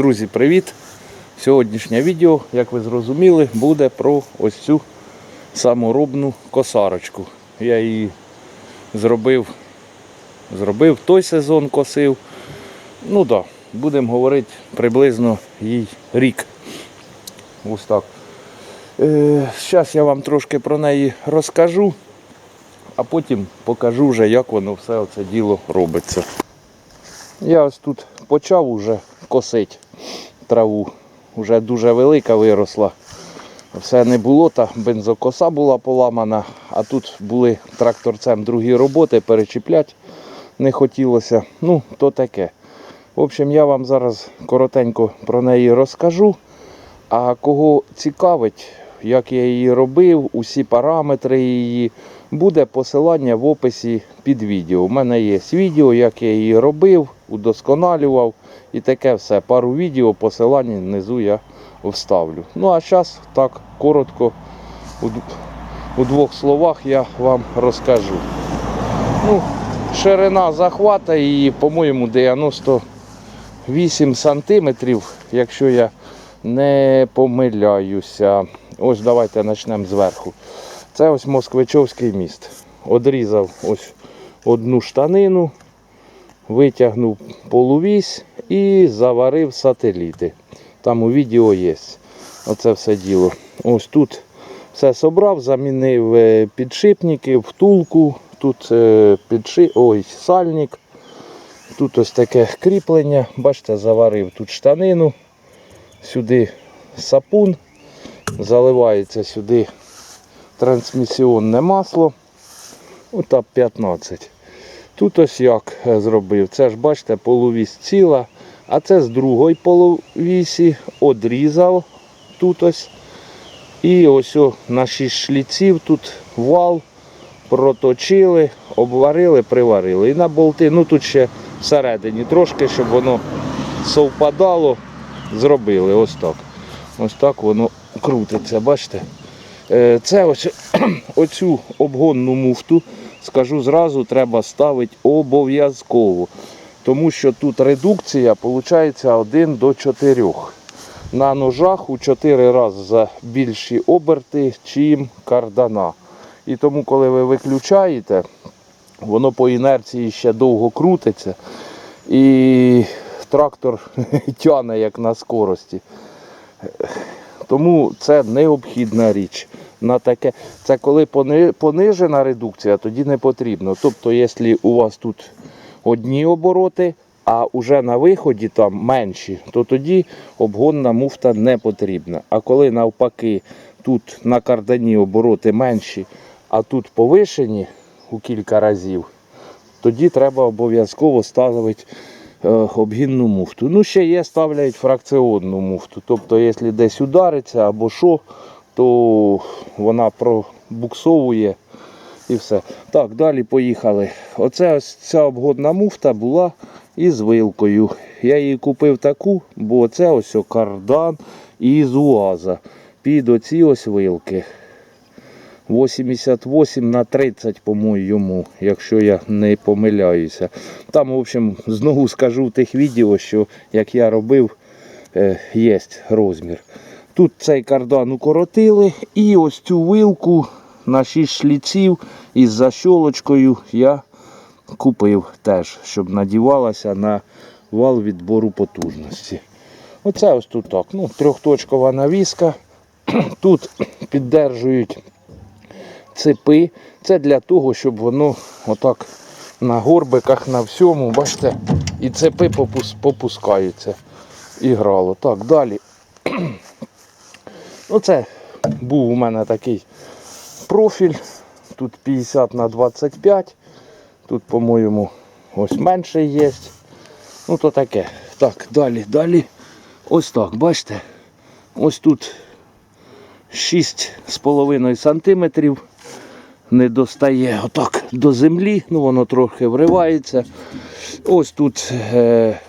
Друзі, привіт! Сьогоднішнє відео, як ви зрозуміли, буде про ось цю саморобну косарочку. Я її зробив, зробив той сезон, косив. Ну так, да, будемо говорити приблизно їй рік. Ось так. Е, Зараз я вам трошки про неї розкажу, а потім покажу вже, як воно все це діло робиться. Я ось тут почав уже косити траву. Вже дуже велика виросла. Все не було, та бензокоса була поламана, а тут були тракторцем другі роботи, перечіплять не хотілося. Ну, то таке. В общем, я вам зараз коротенько про неї розкажу. А кого цікавить, як я її робив, усі параметри її, буде посилання в описі під відео. У мене є відео, як я її робив, удосконалював і таке все. Пару відео, посилання внизу я вставлю. Ну а зараз так коротко у, у двох словах я вам розкажу. Ну, ширина захвата її, по-моєму, 98 сантиметрів, якщо я не помиляюся. Ось давайте почнемо зверху. Це ось Москвичовський міст. Одрізав ось одну штанину, витягнув полувісь і заварив сателіти. Там у відео є. Оце все діло. Ось тут все собрав, замінив е, підшипники, втулку, тут е, підши... Ой, сальник. Тут ось таке кріплення. Бачите, заварив тут штанину, сюди сапун, заливається сюди трансмісіонне масло. Отак 15. Тут ось як е, зробив. Це ж бачите, половісь ціла, а це з другої половісі одрізав тут ось. І ось на 6 шліців тут вал проточили, обварили, приварили. І на болти, ну тут ще всередині трошки, щоб воно совпадало, зробили ось так. Ось так воно крутиться, бачите? Е, Це ось оцю обгонну муфту, скажу зразу, треба ставити обов'язково. Тому що тут редукція виходить 1 до 4. На ножах у 4 рази більші оберти, чим кардана. І тому, коли ви виключаєте, воно по інерції ще довго крутиться. І трактор тяне як на скорості. Тому це необхідна річ. На таке. Це коли понижена редукція, тоді не потрібно. Тобто, якщо у вас тут одні обороти, а вже на виході там менші, то тоді обгонна муфта не потрібна. А коли навпаки тут на кардані обороти менші, а тут повишені у кілька разів, тоді треба обов'язково ставити обгінну муфту. Ну, ще є, ставляють фракціонну муфту. Тобто, якщо десь удариться або що, то вона пробуксовує і все. Так, далі поїхали. Оце ось ця обгодна муфта була із вилкою. Я її купив таку, бо це ось кардан із УАЗа. Під оці ось вилки. 88 на 30, по-моєму, якщо я не помиляюся. Там, в общем, знову скажу в тих відео, що як я робив, е, є розмір. Тут цей кардан укоротили і ось цю вилку на 6 шліців із защолочкою я купив теж, щоб надівалася на вал відбору потужності. Оце ось тут так. Ну, трьохточкова навіска. Тут піддержують цепи. Це для того, щоб воно отак на горбиках, на всьому, бачите, і цепи попус- попускаються. І грало. Так, далі. Оце був у мене такий профіль. Тут 50 на 25. Тут, по-моєму, ось менше є. Ну то таке. Так, далі, далі. Ось так, бачите? Ось тут 6,5 сантиметрів не достає отак до землі, ну воно трохи вривається. Ось тут е,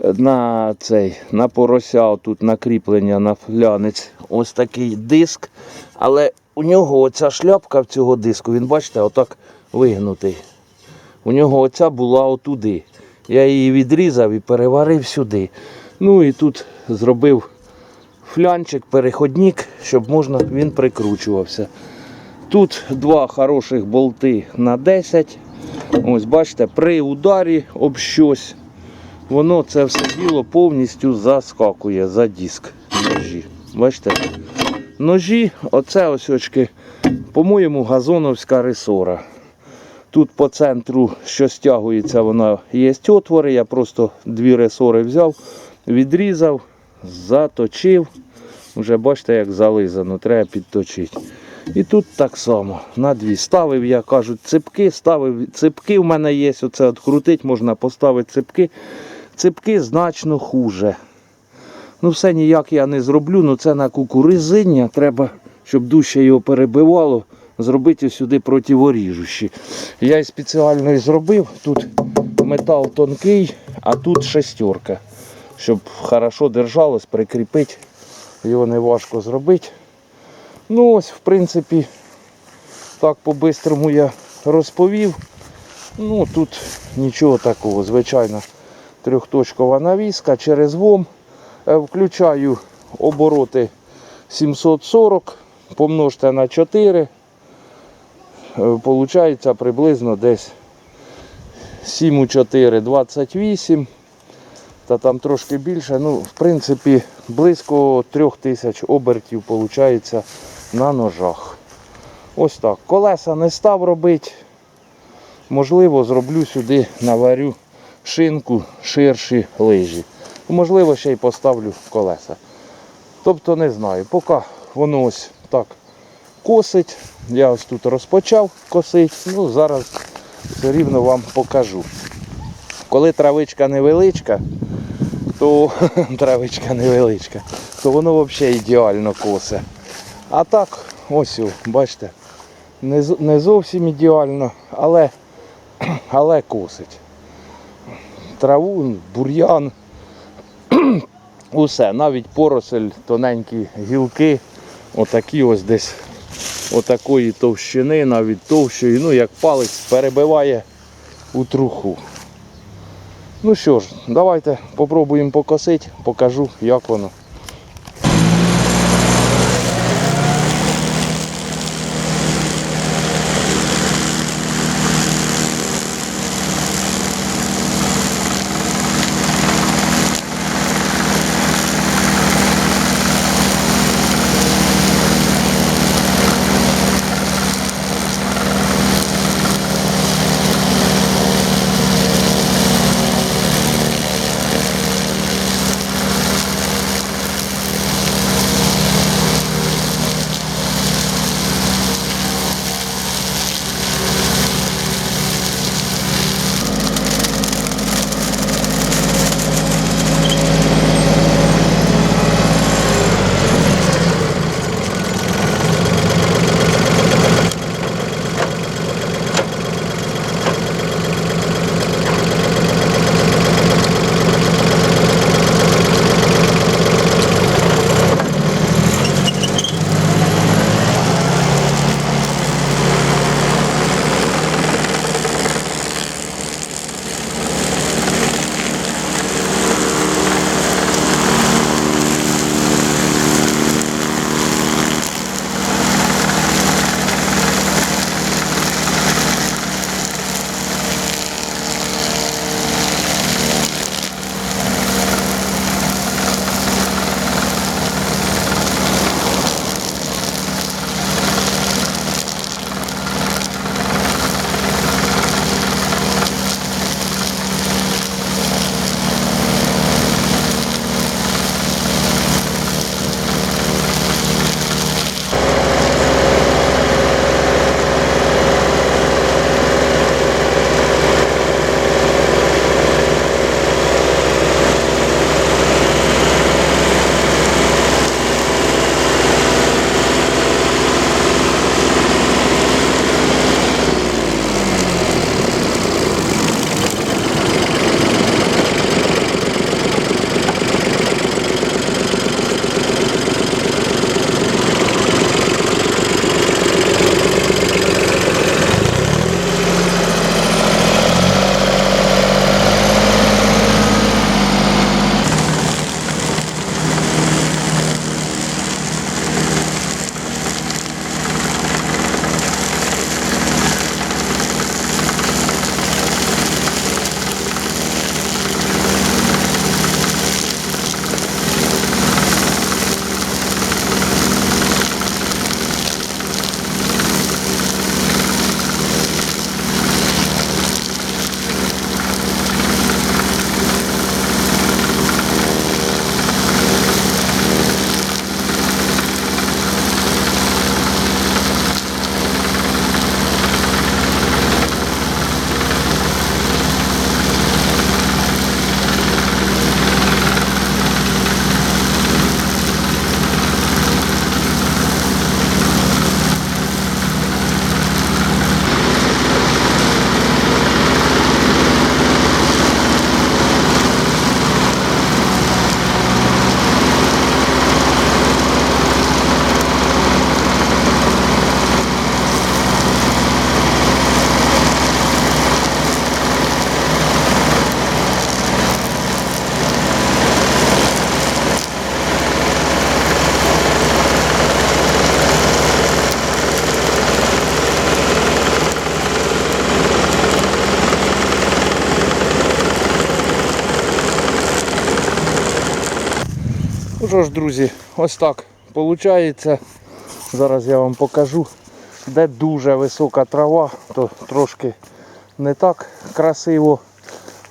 на цей, на порося, тут накріплення на флянець, ось такий диск. Але у нього оця шляпка в цього диску, він бачите, отак вигнутий. У нього оця була отуди. Я її відрізав і переварив сюди. Ну і тут зробив флянчик, переходник, щоб можна він прикручувався. Тут два хороших болти на 10. Ось бачите, при ударі об щось, воно це все діло повністю заскакує за диск ножі. Бачите? Ножі, оце ось по-моєму, газоновська ресора. Тут по центру, що стягується, вона є отвори. Я просто дві ресори взяв, відрізав, заточив. Вже бачите, як зализано, треба підточити. І тут так само на дві. Ставив, я кажу, ципки, ставив ципки в мене є. Оце от крутить, можна поставити ципки. Ципки значно хуже. Ну, все ніяк я не зроблю, ну це на кукуризиння. Треба, щоб дужче його перебивало, зробити сюди противоріжущі. Я спеціально зробив. Тут метал тонкий, а тут шестерка. Щоб хорошо держалось, прикріпити. Його не важко зробити. Ну ось, в принципі, так по-бистрому я розповів. Ну тут нічого такого, звичайно, трьохточкова навіска через ВОМ. Е, Включаю обороти 740, помножте на 4. Е, Получається приблизно десь 7 у 4, 28. Та там трошки більше. Ну, в принципі, близько 3000 обертів виходить на ножах. Ось так. Колеса не став робити. Можливо, зроблю сюди, наварю шинку, ширші лижі. Можливо, ще й поставлю колеса. Тобто не знаю, поки воно ось так косить. Я ось тут розпочав косити. Ну, зараз все рівно вам покажу. Коли травичка невеличка, то травичка невеличка, то воно взагалі ідеально косе. А так, ось, бачите, не, зовсім ідеально, але, але косить. Траву, бур'ян, усе, навіть поросель, тоненькі гілки, отакі ось десь отакої товщини, навіть товщої, ну як палець перебиває у труху. Ну що ж, давайте попробуємо покосити, покажу, як воно. Ну що ж, друзі, ось так виходить. Зараз я вам покажу, де дуже висока трава, то трошки не так красиво.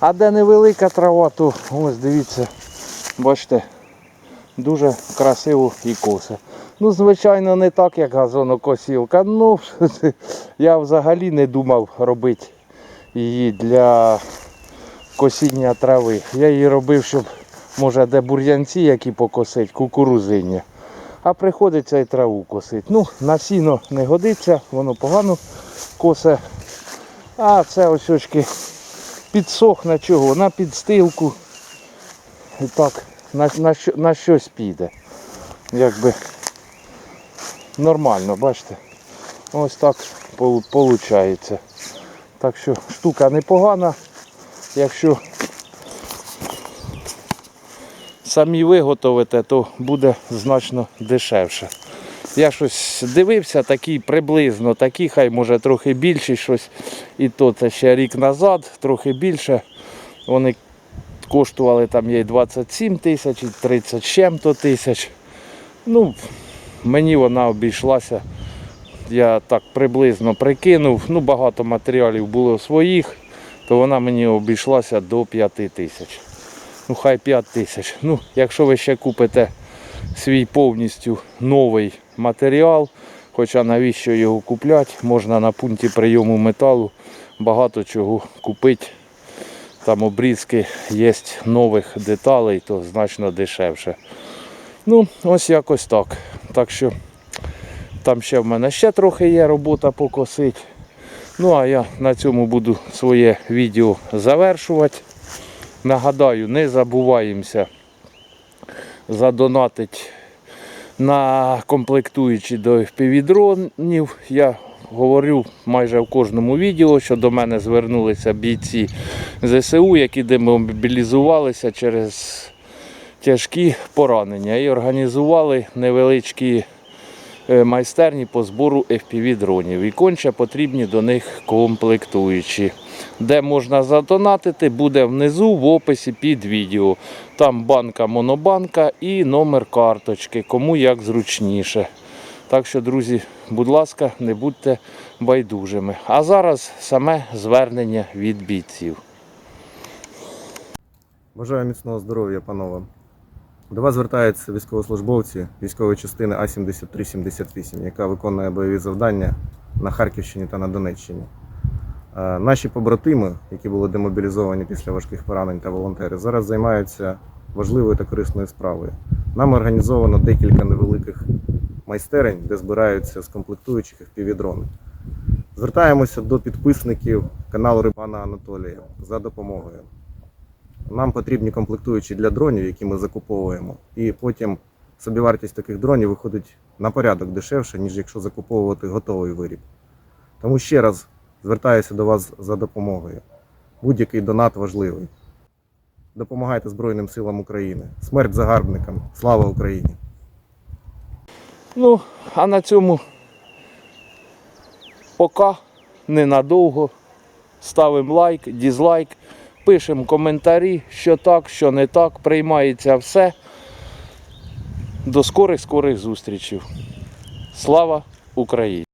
А де невелика трава, то ось дивіться, бачите, дуже красиво і косе. Ну, звичайно, не так, як газонокосілка. Ну, я взагалі не думав робити її для косіння трави. Я її робив, щоб може де бур'янці, які покосить, кукурузиння. А приходиться і траву косити. Ну, на сіно не годиться, воно погано косе. А це ось підсохне чого, на підстилку. І так, на, на, на щось піде. Якби нормально, бачите? Ось так виходить. Так що штука непогана, якщо самі виготовите, то буде значно дешевше. Я щось дивився, такий приблизно, такий, хай може трохи більший щось. І то це ще рік назад, трохи більше. Вони коштували там є 27 тисяч, і 30 з чим-то тисяч. Ну, мені вона обійшлася. Я так приблизно прикинув. Ну, багато матеріалів було своїх, то вона мені обійшлася до 5 тисяч. Ну, хай 5 тисяч. Ну, якщо ви ще купите свій повністю новий матеріал, хоча навіщо його купляти, можна на пункті прийому металу багато чого купити. Там обрізки є нових деталей, то значно дешевше. Ну, ось якось так. Так що там ще в мене ще трохи є робота покосити. Ну а я на цьому буду своє відео завершувати. Нагадаю, не забуваємося задонатити на комплектуючі до FPV-дронів. Я говорю майже в кожному відео, що до мене звернулися бійці ЗСУ, які демобілізувалися через тяжкі поранення і організували невеличкі е, майстерні по збору FPV-дронів. І конче потрібні до них комплектуючі. Де можна задонатити, буде внизу в описі під відео. Там банка монобанка і номер карточки, кому як зручніше. Так що, друзі, будь ласка, не будьте байдужими. А зараз саме звернення від бійців. Бажаю міцного здоров'я, панове. До вас звертаються військовослужбовці військової частини А-7378, яка виконує бойові завдання на Харківщині та на Донеччині. Е, Наші побратими, які були демобілізовані після важких поранень та волонтери, зараз займаються важливою та корисною справою. Нам організовано декілька невеликих майстерень, де збираються з комплектуючих FPV-дрони. Звертаємося до підписників каналу Рибана Анатолія за допомогою. Нам потрібні комплектуючі для дронів, які ми закуповуємо, і потім собівартість таких дронів виходить на порядок дешевше, ніж якщо закуповувати готовий виріб. Тому ще раз звертаюся до вас за допомогою. Будь-який донат важливий. Допомагайте Збройним силам України. Смерть загарбникам! Слава Україні! Ну, а на цьому пока ненадовго. Ставимо лайк, дізлайк, пишемо коментарі, що так, що не так. Приймається все. До скорих скорих зустрічей. Слава Україні!